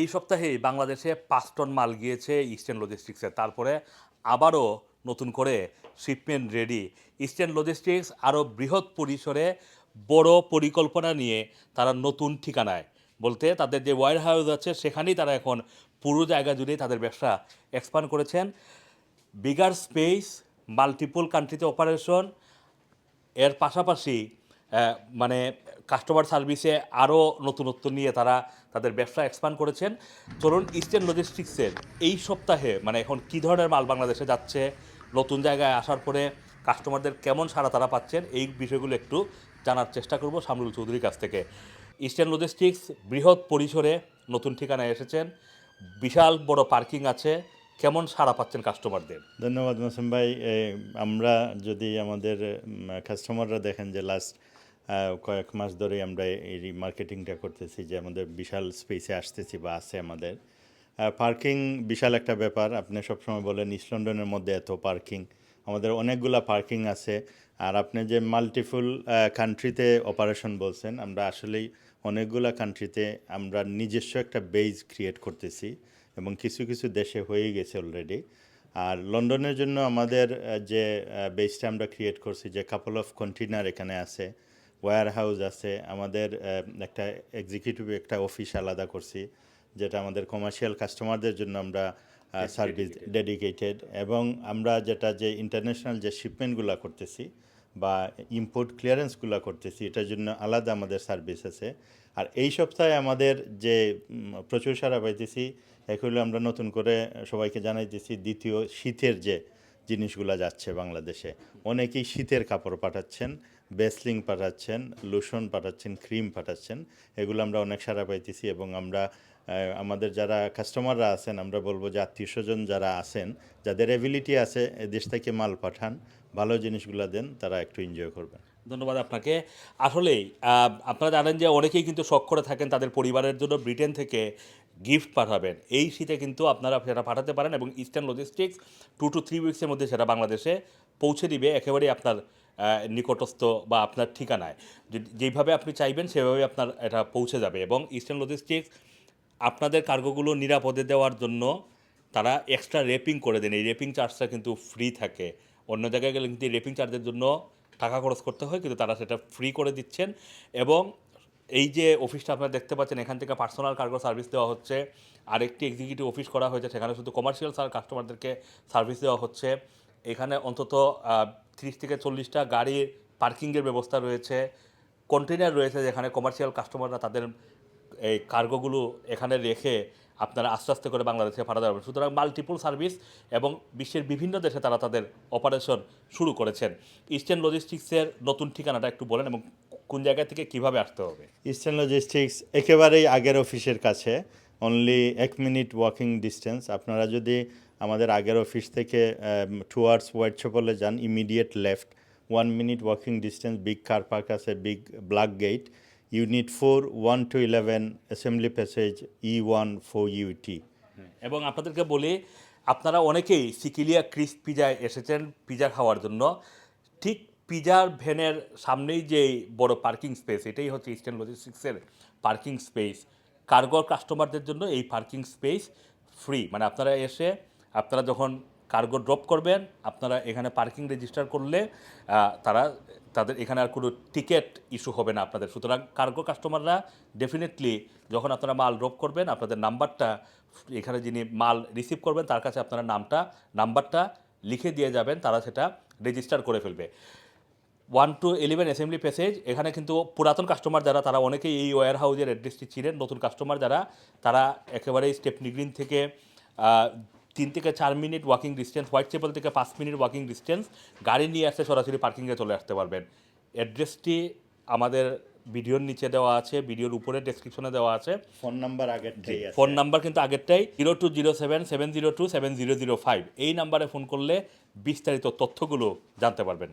এই সপ্তাহে বাংলাদেশে পাঁচ টন মাল গিয়েছে ইস্টার্ন লজিস্টিক্সে তারপরে আবারও নতুন করে শিপমেন্ট রেডি ইস্টার্ন লজিস্টিক্স আরও বৃহৎ পরিসরে বড় পরিকল্পনা নিয়ে তারা নতুন ঠিকানায়। বলতে তাদের যে ওয়ার হাউস আছে, সেখানেই তারা এখন পুরো জায়গা জুড়ে তাদের ব্যবসা এক্সপান্ড করেছেন। বিগার স্পেস মাল্টিপল কান্ট্রিতে অপারেশন এর পাশাপাশি মানে কাস্টমার সার্ভিসে আরও নতুনত্ব নিয়ে তারা তাদের ব্যবসা এক্সপান্ড করেছেন। চলুন ইস্টার্ন লজিস্টিক্সের এই সপ্তাহে মানে এখন কী ধরনের মাল বাংলাদেশে যাচ্ছে, নতুন জায়গায় আসার পরে কাস্টমারদের কেমন সাড়া তারা পাচ্ছেন, এই বিষয়গুলো একটু জানার চেষ্টা করব শামরুল চৌধুরীর কাছ থেকে। ইস্টার্ন লজিস্টিক্স বৃহৎ পরিসরে নতুন ঠিকানায় এসেছেন, বিশাল বড় পার্কিং আছে, কেমন সাড়া পাচ্ছেন কাস্টমারদের ধন্যবাদ মোসেম ভাই। আমরা যদি আমাদের কাস্টমাররা দেখেন যে লাস্ট কয়েক মাস ধরে আমরা এই মার্কেটিংটা করতেছি যে আমাদের বিশাল স্পেসে আসতেছি বা আছে আমাদের। পার্কিং বিশাল একটা ব্যাপার। আপনি সবসময় বলেন ইস্ট লন্ডনের মধ্যে এত পার্কিং আমাদের অনেকগুলা পার্কিং আছে। আর আপনি যে মাল্টিফুল কান্ট্রিতে অপারেশন বলছেন, আমরা আসলেই অনেকগুলা কান্ট্রিতে আমরা নিজস্ব একটা বেজ ক্রিয়েট করতেছি এবং কিছু কিছু দেশে হয়ে গেছে অলরেডি আর লন্ডনের জন্য আমাদের যে বেসটা আমরা ক্রিয়েট করছি, যে কাপল অফ কন্টেনার এখানে আছে ওয়্যার হাউস আছে আমাদের একটা এক্সিকিউটিভ একটা অফিস আলাদা করছি যেটা আমাদের কমার্শিয়াল কাস্টমারদের জন্য আমরা সার্ভিস ডেডিকেটেড এবং আমরা যেটা যে ইন্টারন্যাশনাল যে শিপমেন্টগুলো করতেছি বা ইম্পোর্ট ক্লিয়ারেন্সগুলো করতেছি এটার জন্য আলাদা আমাদের সার্ভিস আছে। আর এই সপ্তাহে আমাদের যে প্রচুর সারা পাইতেছি এগুলো আমরা নতুন করে সবাইকে জানাইতেছি দ্বিতীয় শীতের যে জিনিসগুলো যাচ্ছে বাংলাদেশে। অনেকেই শীতের কাপড় পাঠাচ্ছেন বেসলিং পাঠাচ্ছেন, লোশন পাঠাচ্ছেন, ক্রিম পাঠাচ্ছেন। এগুলো আমরা অনেক সারা পাইতেছি এবং আমরা আমাদের যারা কাস্টমাররা আছেন, আমরা বলব যে আত্মীয় স্বজন যারা আছেন, যাদের এবিলিটি আছে দেশ থেকে মাল পাঠান, ভালো জিনিসগুলো দেন, তারা একটু এনজয় করবেন। ধন্যবাদ আপনাকে। আসলেই আপনারা জানেন যে অনেকেই কিন্তু শখ করে থাকেন তাদের পরিবারের জন্য ব্রিটেন থেকে গিফট পাঠাবেন। এই শীতে কিন্তু আপনারা সেটা পাঠাতে পারেন এবং Eastern Logistics two to three উইক্সের মধ্যে সেটা বাংলাদেশে পৌঁছে দিবে একেবারেই আপনার নিকটস্থ বা আপনার ঠিকানায়। যেইভাবে আপনি চাইবেন সেভাবে আপনার এটা পৌঁছে যাবে এবং ইস্টার্ন লজিস্টিক্স আপনাদের কার্গোগুলো নিরাপদে দেওয়ার জন্য তারা এক্সট্রা রেপিং করে দেন। এই রেপিং চার্জটা কিন্তু ফ্রি থাকে। অন্য জায়গায় গেলে কিন্তু রেপিং চার্জের জন্য টাকা খরচ করতে হয়, কিন্তু তারা সেটা ফ্রি করে দিচ্ছেন এবং এই যে অফিসটা আপনারা দেখতে পাচ্ছেন, এখান থেকে পার্সোনাল কার্গো সার্ভিস দেওয়া হচ্ছে। আরেকটি এক্সিকিউটিভ অফিস করা হয়েছে, সেখানে শুধু কমার্শিয়াল কাস্টমারদেরকে সার্ভিস দেওয়া হচ্ছে। এখানে অন্তত তিরিশ থেকে চল্লিশটা গাড়ির পার্কিংয়ের ব্যবস্থা রয়েছে। কন্টেনার রয়েছে যেখানে কমার্শিয়াল কাস্টমাররা তাদের এই কার্গোগুলো এখানে রেখে আপনারা আস্তে আস্তে করে বাংলাদেশে পাঠাতে পারবেন। সুতরাং মাল্টিপল সার্ভিস এবং বিশ্বের বিভিন্ন দেশে তারা তাদের অপারেশন শুরু করেছেন। ইস্টার্ন লজিস্টিক্সের নতুন ঠিকানাটা একটু বলেন এবং কোন জায়গা থেকে কীভাবে আসতে হবে? ইস্টার্ন লজিস্টিক্স একেবারেই আগের অফিসের কাছে। অনলি এক মিনিট ওয়াকিং ডিস্টেন্স আপনারা যদি আমাদের আগের অফিস থেকে টুয়ার্ডস হোয়াইট চপলে যান immediate left one minute walking distance big car park আছে big black gate unit four one two eleven assembly passage E one four U T এবং আপনাদেরকে বলি আপনারা অনেকেই সিকিলিয়া ক্রিস পিজায় এসেছেন পিজা খাওয়ার জন্য। ঠিক পিজার ভ্যানের সামনেই যে বড় পার্কিং স্পেস, এটাই হচ্ছে ইস্টার্ন লজিস্টিক্সের পার্কিং স্পেস। কার্গোর কাস্টমারদের জন্য এই পার্কিং স্পেস ফ্রি। মানে আপনারা এসে, আপনারা যখন কার্গো ড্রপ করবেন, আপনারা এখানে পার্কিং রেজিস্টার করলে তারা, তাদের এখানে আর কোনো টিকিট ইস্যু হবে না আপনাদের। সুতরাং কার্গো কাস্টমাররা ডেফিনেটলি যখন আপনারা মাল ড্রপ করবেন, আপনাদের নাম্বারটা, এখানে যিনি মাল রিসিভ করবেন, তার কাছে আপনারা নামটা, নাম্বারটা লিখে দিয়ে যাবেন, তারা সেটা রেজিস্টার করে ফেলবে। One two eleven assembly passage এখানে কিন্তু পুরাতন কাস্টমার যারা তারা অনেকেই এই ওয়্যার হাউজের অ্যাড্রেসটি ছিলেন নতুন কাস্টমার যারা তারা একেবারেই স্টেপনি গ্রিন থেকে তিন থেকে চার minute walking distance Whitechapel থেকে পাঁচ মিনিট ওয়াকিং ডিস্টেন্স গাড়ি নিয়ে আসতে সরাসরি পার্কিংয়ে চলে আসতে পারবেন। অ্যাড্রেসটি আমাদের ভিডিওর নিচে দেওয়া আছে ভিডিওর উপরে ডেসক্রিপশনে দেওয়া আছে। ফোন নাম্বার আগেরটাই ফোন নাম্বার কিন্তু আগেরটাই zero two zero seven seven zero two seven zero zero five এই নাম্বারে ফোন করলে বিস্তারিত তথ্যগুলো জানতে পারবেন।